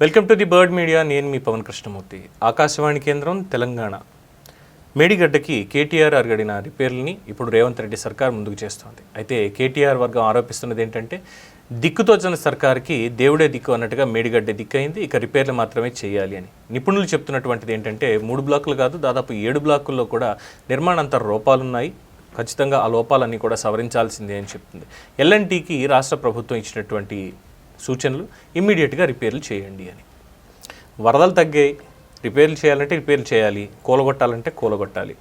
Welcome to the bird media. నేను మీ పవన్ కృష్ణమూర్తి. ఆకాశవాణి కేంద్రం తెలంగాణ. మేడిగడ్డకి కేటీఆర్ అరగడిన రిపేర్లని ఇప్పుడు రేవంత్ రెడ్డి సర్కార్ ముందుకు చేస్తోంది. అయితే కేటీఆర్ వర్గం ఆరోపిస్తున్నది ఏంటంటే దిక్కుతోచన సర్కార్కి దేవుడే దిక్కు అన్నట్టుగా మేడిగడ్డ దిక్కు అయింది ఇక రిపేర్లు మాత్రమే చేయాలి అని. నిపుణులు చెప్తున్నటువంటిది ఏంటంటే మూడు బ్లాకులు కాదు దాదాపు ఏడు బ్లాకుల్లో కూడా నిర్మాణాంతర లోపాలున్నాయి. ఖచ్చితంగా ఆ లోపాలన్నీ కూడా సవరించాల్సిందే అని చెప్తుంది. ఎల్ఎన్టీకి రాష్ట్ర ప్రభుత్వం ఇచ్చినటువంటి సూచనలు ఇమ్మీడియట్గా రిపేర్లు చేయండి అని. వరదలు తగ్గాయి రిపేర్లు చేయాలంటే రిపేర్లు చేయాలి కూలగొట్టాలంటే కూలగొట్టాలి.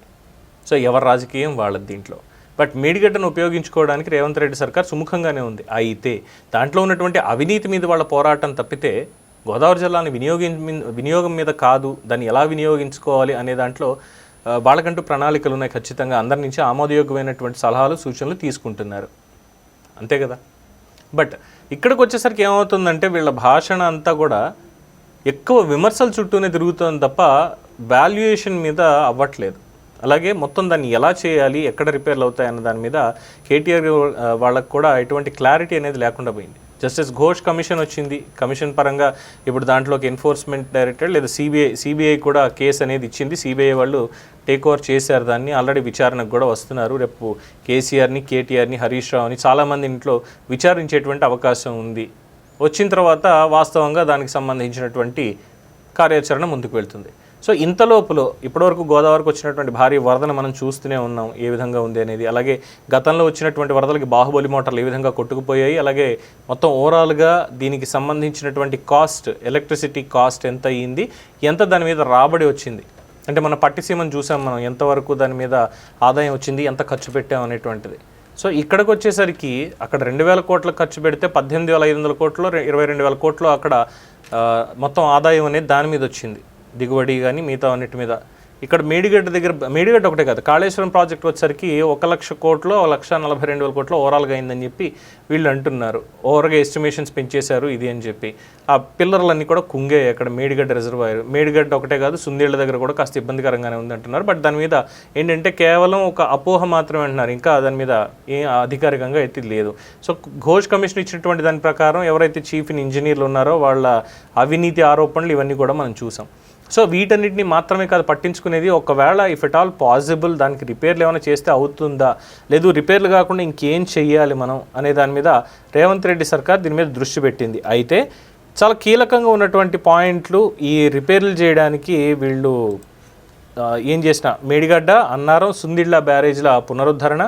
సో ఎవరి రాజకీయం వాళ్ళది దీంట్లో. బట్ మేడిగడ్డను ఉపయోగించుకోవడానికి రేవంత్ రెడ్డి సర్కార్ సుముఖంగానే ఉంది. అయితే దాంట్లో ఉన్నటువంటి అవినీతి మీద వాళ్ళ పోరాటం తప్పితే గోదావరి జిల్లాని వినియోగి వినియోగం మీద కాదు దాన్ని ఎలా వినియోగించుకోవాలి అనే దాంట్లో వాళ్ళకంటూ ప్రణాళికలు ఉన్నాయి ఖచ్చితంగా. అందరి నుంచి ఆమోదయోగ్యమైనటువంటి సలహాలు సూచనలు తీసుకుంటున్నారు. అంతే కదా? బట్ ఇక్కడికి వచ్చేసరికి ఏమవుతుందంటే వీళ్ళ భాషణ అంతా కూడా ఎక్కువ విమర్శల చుట్టూనే తిరుగుతుంది తప్ప వాల్యుయేషన్ మీద అవ్వట్లేదు. అలాగే మొత్తం దాన్ని ఎలా చేయాలి ఎక్కడ రిపేర్లు అవుతాయి అన్న దాని మీద కేటీఆర్ వాళ్ళకు కూడా ఎటువంటి క్లారిటీ అనేది లేకుండా పోయింది. జస్టిస్ ఘోష్ కమిషన్ వచ్చింది. కమిషన్ పరంగా ఇప్పుడు దాంట్లోకి ఎన్ఫోర్స్మెంట్ డైరెక్టర్ లేదా సిబిఐ సిబిఐ కూడా కేసు అనేది ఇచ్చింది. సిబిఐ వాళ్ళు టేక్ ఓవర్ చేశారు దాన్ని. ఆల్రెడీ విచారణకు కూడా వస్తున్నారు. రేపు కేసీఆర్ని కేటీఆర్ని హరీష్ రావుని చాలామంది ఇంట్లో విచారించేటువంటి అవకాశం ఉంది. వచ్చిన తర్వాత వాస్తవంగా దానికి సంబంధించినటువంటి కార్యాచరణ ముందుకు వెళ్తుంది. సో ఇంతలోపులో ఇప్పటివరకు గోదావరికి వచ్చినటువంటి భారీ వరదను మనం చూస్తూనే ఉన్నాం ఏ విధంగా ఉంది అనేది. అలాగే గతంలో వచ్చినటువంటి వరదలకి బాహుబలి మోటార్లు ఏ విధంగా కొట్టుకుపోయాయి అలాగే మొత్తం ఓవరాల్గా దీనికి సంబంధించినటువంటి కాస్ట్ ఎలక్ట్రిసిటీ కాస్ట్ ఎంత అయ్యింది ఎంత దాని మీద రాబడి వచ్చింది. అంటే మన పట్టిసీమను చూసాం మనం ఎంతవరకు దాని మీద ఆదాయం వచ్చింది ఎంత ఖర్చు పెట్టాం అనేటువంటిది. సో ఇక్కడికి వచ్చేసరికి అక్కడ రెండు వేల కోట్ల ఖర్చు పెడితే పద్దెనిమిది వేల ఐదు వందల కోట్లు ఇరవై రెండు వేల కోట్లు అక్కడ మొత్తం ఆదాయం అనేది దాని మీద వచ్చింది. దిగుబడి కానీ మిగతా అన్నిటి మీద. ఇక్కడ మేడిగడ్డ దగ్గర మేడిగడ్డ ఒకటే కాదు కాళేశ్వరం ప్రాజెక్ట్ వచ్చేసరికి ఒక లక్ష కోట్లు ఒక లక్ష నలభై రెండు వేల కోట్లు ఓవరాల్గా అయిందని చెప్పి వీళ్ళు అంటున్నారు. ఓవర్గా ఎస్టిమేషన్స్ పెంచేశారు ఇది అని చెప్పి. ఆ పిల్లర్లన్నీ కూడా కుంగాయి అక్కడ మేడిగడ్డ రిజర్వాయర్. మేడిగడ్డ ఒకటే కాదు సుందేళ్ళ దగ్గర కూడా కాస్త ఇబ్బందికరంగానే ఉంది అంటున్నారు. బట్ దాని మీద ఏంటంటే కేవలం ఒక అపోహ మాత్రమే అంటున్నారు. ఇంకా దాని మీద ఏ అధికారికంగా అయితే లేదు. సో ఘోష్ కమిషన్ ఇచ్చినటువంటి దాని ప్రకారం ఎవరైతే చీఫ్ ఇంజనీర్లు ఉన్నారో వాళ్ళ అవినీతి ఆరోపణలు ఇవన్నీ కూడా మనం చూసాం. సో వీటన్నిటిని మాత్రమే కాదు పట్టించుకునేది ఒకవేళ ఇఫ్ ఇట్ ఆల్ పాసిబుల్ దానికి రిపేర్లు ఏమైనా చేస్తే అవుతుందా? లేదు రిపేర్లు కాకుండా ఇంకేం చెయ్యాలి మనం? అనే దాని మీద రేవంత్ రెడ్డి సర్కార్ దీని మీద దృష్టి పెట్టింది. అయితే చాలా కీలకంగా ఉన్నటువంటి పాయింట్లు ఈ రిపేర్లు చేయడానికి వీళ్ళు ఏం చేసిన? మేడిగడ్డ అన్నారం సుందిళ్ళ బ్యారేజ్ల పునరుద్ధరణ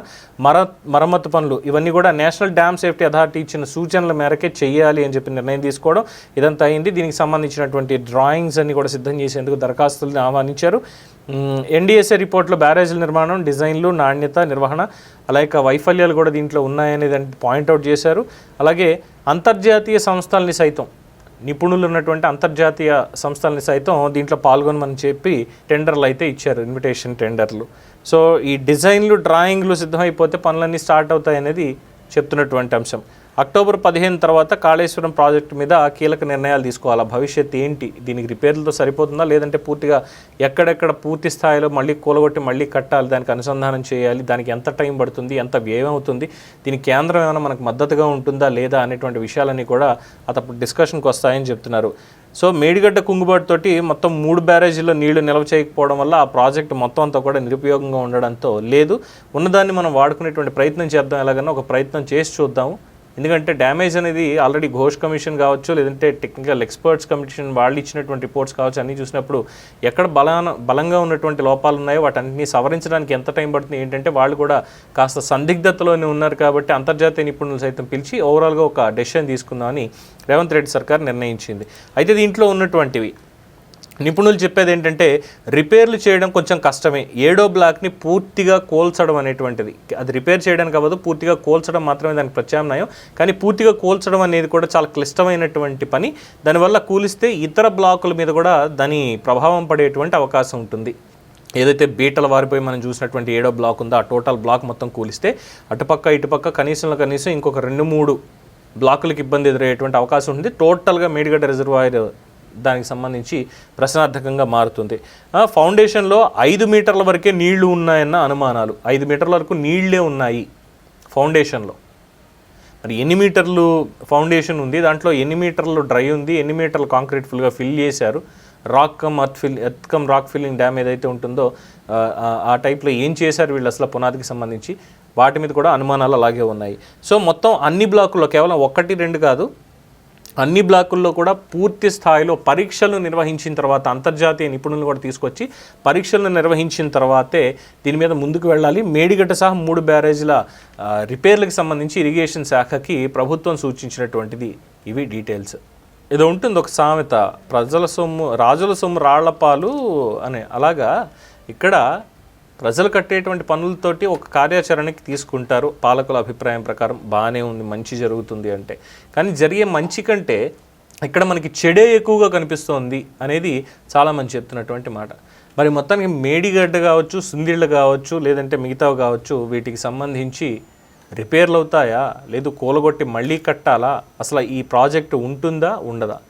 మర మరమ్మతు పనులు ఇవన్నీ కూడా నేషనల్ డ్యామ్ సేఫ్టీ అథారిటీ ఇచ్చిన సూచనల మేరకే చేయాలి అని చెప్పి నిర్ణయం తీసుకోవడం ఇదంతా అయింది. దీనికి సంబంధించినటువంటి డ్రాయింగ్స్ అన్ని కూడా సిద్ధం చేసేందుకు దరఖాస్తులను ఆహ్వానించారు. ఎన్డీఎస్ఏ రిపోర్ట్లో బ్యారేజ్ల నిర్మాణం డిజైన్లు నాణ్యత నిర్వహణ అలాగే వైఫల్యాలు కూడా దీంట్లో ఉన్నాయనేది పాయింట్అవుట్ చేశారు. అలాగే అంతర్జాతీయ సంస్థల్ని సైతం నిపుణులు ఉన్నటువంటి అంతర్జాతీయ సంస్థల్ని సైతం దీంట్లో పాల్గొనమని చెప్పి టెండర్లు అయితే ఇచ్చారు ఇన్విటేషన్ టెండర్లు. సో ఈ డిజైన్లు డ్రాయింగ్లు సిద్ధమైపోతే పనులన్నీ స్టార్ట్ అవుతాయి అనేది చెప్తున్నటువంటి అంశం. అక్టోబర్ పదిహేను తర్వాత కాళేశ్వరం ప్రాజెక్టు మీద కీలక నిర్ణయాలు తీసుకోవాలి? భవిష్యత్ ఏంటి? దీనికి రిపేర్లతో సరిపోతుందా? లేదంటే పూర్తిగా ఎక్కడెక్కడ పూర్తి స్థాయిలో మళ్ళీ కూలగొట్టి మళ్ళీ కట్టాలి? దానికి అనుసంధానం చేయాలి? దానికి ఎంత టైం పడుతుంది? ఎంత వ్యయం అవుతుంది? దీనికి కేంద్రం ఏమైనా మనకు మద్దతుగా ఉంటుందా లేదా అనేటువంటి విషయాలన్నీ కూడా అతప్పుడు డిస్కషన్కి వస్తాయని చెప్తున్నారు. సో మేడిగడ్డ కుంగుబాటుతోటి మొత్తం మూడు బ్యారేజీల్లో నీళ్ళు నిల్వ చేయకపోవడం వల్ల ఆ ప్రాజెక్ట్ మొత్తం అంతా కూడా నిరుపయోగంగా ఉండడంతో లేదు. ఉన్నదాన్ని మనం వాడుకునేటువంటి ప్రయత్నం చేద్దాం. ఎలాగన్నా ఒక ప్రయత్నం చేసి చూద్దాము. ఎందుకంటే డ్యామేజ్ అనేది ఆల్రెడీ ఘోష్ కమిషన్ కావచ్చు లేదంటే టెక్నికల్ ఎక్స్పర్ట్స్ కమిషన్ వాళ్ళు ఇచ్చినటువంటి రిపోర్ట్స్ కావచ్చు అన్నీ చూసినప్పుడు ఎక్కడ బలాన బలంగా ఉన్నటువంటి లోపాలు ఉన్నాయో వాటన్ని సవరించడానికి ఎంత టైం పడుతుంది ఏంటంటే వాళ్ళు కూడా కాస్త సందిగ్ధతలోనే ఉన్నారు కాబట్టి అంతర్జాతీయ నిపుణులు సైతం పిలిచి ఓవరాల్గా ఒక డెసిషన్ తీసుకుందామని రేవంత్ రెడ్డి సర్కార్ నిర్ణయించింది. అయితే దీంట్లో ఉన్నటువంటివి నిపుణులు చెప్పేది ఏంటంటే రిపేర్లు చేయడం కొంచెం కష్టమే. ఏడో బ్లాక్ని పూర్తిగా కోల్చడం అనేటువంటిది. అది రిపేర్ చేయడానికి అవ్వదు పూర్తిగా కోల్చడం మాత్రమే దానికి ప్రత్యామ్నాయం. కానీ పూర్తిగా కోల్చడం అనేది కూడా చాలా క్లిష్టమైనటువంటి పని. దానివల్ల కూలిస్తే ఇతర బ్లాకుల మీద కూడా దాని ప్రభావం పడేటువంటి అవకాశం ఉంటుంది. ఏదైతే బీటల వారిపోయి మనం చూసినటువంటి ఏడో బ్లాక్ ఉందో ఆ టోటల్ బ్లాక్ మొత్తం కూలిస్తే అటుపక్క ఇటుపక్క కనీసంలో కనీసం ఇంకొక రెండు మూడు బ్లాకులకు ఇబ్బంది ఎదురయ్యేటువంటి అవకాశం ఉంది టోటల్గా మేడిగడ్డ రిజర్వాయర్ దానికి సంబంధించి ప్రశ్నార్థకంగా మారుతుంది. ఫౌండేషన్లో ఐదు మీటర్ల వరకే నీళ్ళు ఉన్నాయన్న అనుమానాలు. ఐదు మీటర్ల వరకు నీళ్ళే ఉన్నాయి ఫౌండేషన్లో. మరి ఎన్ని మీటర్లు ఫౌండేషన్ ఉంది? దాంట్లో ఎన్ని మీటర్లు డ్రై ఉంది? ఎన్ని మీటర్లు కాంక్రీట్ ఫుల్గా ఫిల్ చేశారు? Rock cum earth fill earth cum rock filling dam ఏదైతే ఉంటుందో ఆ, ఆ టైప్లో ఏం చేశారు వీళ్ళు అసలు పునాదికి సంబంధించి? వాటి మీద కూడా అనుమానాలు అలాగే ఉన్నాయి. సో మొత్తం అన్ని బ్లాకుల్లో కేవలం ఒకటి రెండు కాదు అన్ని బ్లాకుల్లో కూడా పూర్తి స్థాయిలో పరీక్షలు నిర్వహించిన తర్వాత అంతర్జాతీయ నిపుణులు కూడా తీసుకొచ్చి పరీక్షలను నిర్వహించిన తర్వాతే దీని మీద ముందుకు వెళ్ళాలి. మేడిగడ్డ సహా మూడు బ్యారేజీల రిపేర్లకు సంబంధించి ఇరిగేషన్ శాఖకి ప్రభుత్వం సూచించినటువంటిది ఇవి డీటెయిల్స్. ఇది ఉంటుంది ఒక సామెత. ప్రజల సొమ్ము రాజుల సొమ్ము రాళ్ళపాలు అనే. అలాగా ఇక్కడ ప్రజలు కట్టేటువంటి పనులతోటి ఒక కార్యాచరణకి తీసుకుంటారు. పాలకుల అభిప్రాయం ప్రకారం బాగానే ఉంది మంచి జరుగుతుంది అంటే. కానీ జరిగే మంచి కంటే ఇక్కడ మనకి చెడే ఎక్కువగా కనిపిస్తోంది అనేది చాలామంది చెప్తున్నటువంటి మాట. మరి మొత్తానికి మేడిగడ్డ కావచ్చు సుందిళ్ళు కావచ్చు లేదంటే మిగతావి కావచ్చు వీటికి సంబంధించి రిపేర్లు అవుతాయా? లేదు కూలగొట్టి మళ్ళీ కట్టాలా? అసలు ఈ ప్రాజెక్ట్ ఉంటుందా? ఉండదా?